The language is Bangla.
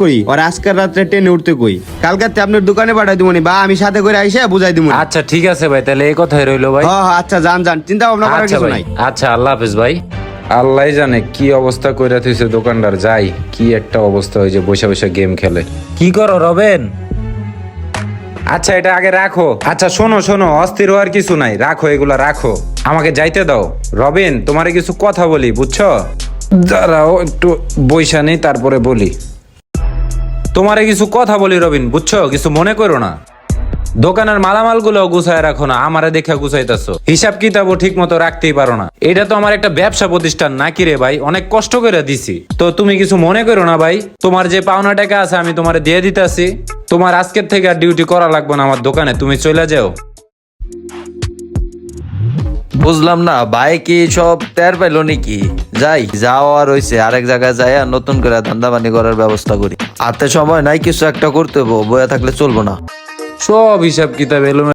করি। আর আজকের রাত্রে ট্রেনে উঠতে কই। কালকাতে আপনার দোকানে পাঠাই দিবনি বা আমি সাথে করে আইসা বুঝাই দিব আচ্ছা ঠিক আছে ভাই তাহলে এই কথাই রইল ভাই। হ্যাঁ হ্যাঁ, আচ্ছা যান যান চিন্তা ভাবনা করার আচ্ছা কিছু নাই। আচ্ছা আল্লাহ হাফেজ ভাই। আল্লাহ জানে কি অবস্থা কইরা থইছে দোকানদার যাই কি একটা অবস্থা হয়েছে বসে বসে গেম খেলে। কি করো রবেন? আচ্ছা এটা আগে রাখো। আচ্ছা শোনো শোনো অস্থির হওয়ার কিছু নাই। রাখো এগুলা রাখো। আমাকে যাইতে দাও। রবিন তোমারে কিছু কথা বলি বুঝছ? দাঁড়াও একটু বৈশা নেই তারপরে বলি। তোমারে কিছু কথা বলি রবিন, বুঝছ? কিছু মনে করো না। দোকানের মালামালগুলো গুছায় রাখো না, আমারে দেখে গুছাইতেছো। হিসাব কিতাবও ঠিক মতো রাখতেই পারো না। এটা তো আমার একটা ব্যবসা প্রতিষ্ঠান, নাকি রে ভাই? অনেক কষ্ট করে দিছি। তো তুমি কিছু মনে করো না ভাই? তোমার যে পাওনা টাকা আছে, আমি তোমারে দিয়ে দিতেছি। তোমার আজকের থেকে আর ডিউটি করা লাগবে না আমার দোকানে, তুমি চলে যাও। বুঝলাম না, ভাই কি সব তের পাইলো নাকি? যাই, যাওয়া রয়েছে আরেক জায়গায় যাই আর নতুন করে ধান্দা বানি করার ব্যবস্থা করি। হাতে সময় নাই, কিছু একটা করতে হব বয়া থাকলে চলবো না। সব হিসাব কিতাব এলো